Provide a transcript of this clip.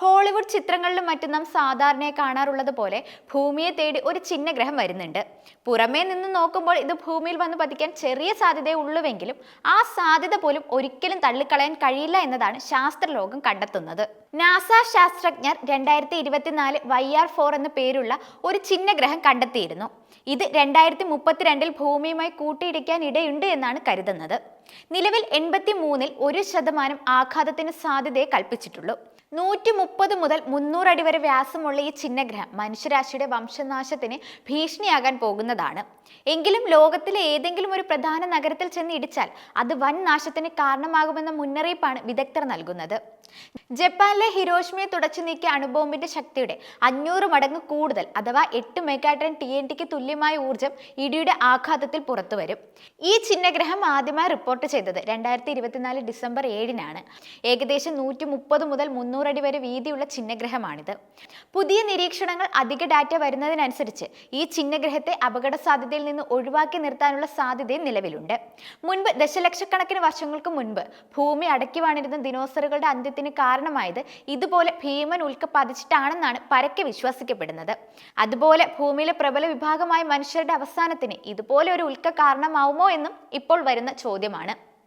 Hollywood ചിത്രങ്ങളിലും മറ്റും നാം സാധാരണയായി കാണാറുള്ളത് പോലെ ഭൂമിയെ തേടി ഒരു ചിഹ്നഗ്രഹം വരുന്നുണ്ട്. പുറമേ നിന്ന് നോക്കുമ്പോൾ ഇത് ഭൂമിയിൽ വന്ന് പതിക്കാൻ ചെറിയ സാധ്യതയേ ഉള്ളുവെങ്കിലും ആ സാധ്യത പോലും ഒരിക്കലും തള്ളിക്കളയാൻ കഴിയില്ല എന്നതാണ് ശാസ്ത്രലോകം കണ്ടെത്തുന്നത്. നാസ ശാസ്ത്രജ്ഞർ രണ്ടായിരത്തി ഇരുപത്തിനാല് വൈ ആർ ഫോർ എന്ന പേരുള്ള ഒരു ചിഹ്നഗ്രഹം കണ്ടെത്തിയിരുന്നു. ഇത് രണ്ടായിരത്തി മുപ്പത്തിരണ്ടിൽ ഭൂമിയുമായി കൂട്ടിയിടിക്കാൻ ഇടയുണ്ട് എന്നാണ് കരുതുന്നത്. നിലവിൽ എൺപത്തി മൂന്നിൽ ഒരു ശതമാനം ആഘാതത്തിന് സാധ്യതയെ കൽപ്പിച്ചിട്ടുള്ളൂ. നൂറ്റി മുപ്പത് മുതൽ മുന്നൂറ് അടി വരെ വ്യാസമുള്ള ഈ ചിഹ്നഗ്രഹം മനുഷ്യരാശിയുടെ വംശനാശത്തിന് ഭീഷണിയാകാൻ പോകുന്നതാണ്. എങ്കിലും ലോകത്തിലെ ഏതെങ്കിലും ഒരു പ്രധാന നഗരത്തിൽ ചെന്ന് ഇടിച്ചാൽ അത് വൻ നാശത്തിന് കാരണമാകുമെന്ന മുന്നറിയിപ്പാണ് വിദഗ്ധർ നൽകുന്നത്. ജപ്പാനിലെ ഹിരോഷ്മയെ തുടച്ചു നീക്കിയ അണുബോംബിന്റെ ശക്തിയുടെ അഞ്ഞൂറ് മടങ്ങ് കൂടുതൽ അഥവാ എട്ട് മെഗാട്രൺ ടി എൻ ടിക്ക് തുല്യമായ ഊർജം ഇടിയുടെ ആഘാതത്തിൽ പുറത്തുവരും. ഈ ചിഹ്നഗ്രഹം ആദ്യമായി റിപ്പോർട്ട് ചെയ്തത്. രണ്ടായിരത്തി ഇരുപത്തിനാല് ഡിസംബർ ഏഴിനാണ്. ഏകദേശം നൂറ്റി മുപ്പത് മുതൽ മുന്നൂറടി വരെ വീതിയുള്ള ചിഹ്നഗ്രഹമാണിത്. പുതിയ നിരീക്ഷണങ്ങൾ അധിക ഡാറ്റ വരുന്നതിനനുസരിച്ച് ഈ ചിഹ്നഗ്രഹത്തെ അപകട സാധ്യതയിൽ നിന്ന് ഒഴിവാക്കി നിർത്താനുള്ള സാധ്യതയും നിലവിലുണ്ട്. മുൻപ് ദശലക്ഷക്കണക്കിന് വർഷങ്ങൾക്ക് മുൻപ് ഭൂമി അടക്കി വാണിരുന്ന ദിനോസറുകളുടെ അന്ത്യത്തിന് കാരണമായത് ഇതുപോലെ ഭീമൻ ഉൽക്ക പതിച്ചിട്ടാണെന്നാണ് പരക്കെ വിശ്വസിക്കപ്പെടുന്നത്. അതുപോലെ ഭൂമിയിലെ പ്രബല വിഭാഗമായ മനുഷ്യരുടെ അവസാനത്തിന് ഇതുപോലെ ഒരു ഉൽക്ക കാരണമാവുമോ എന്നും ഇപ്പോൾ വരുന്ന ചോദ്യമാണ്.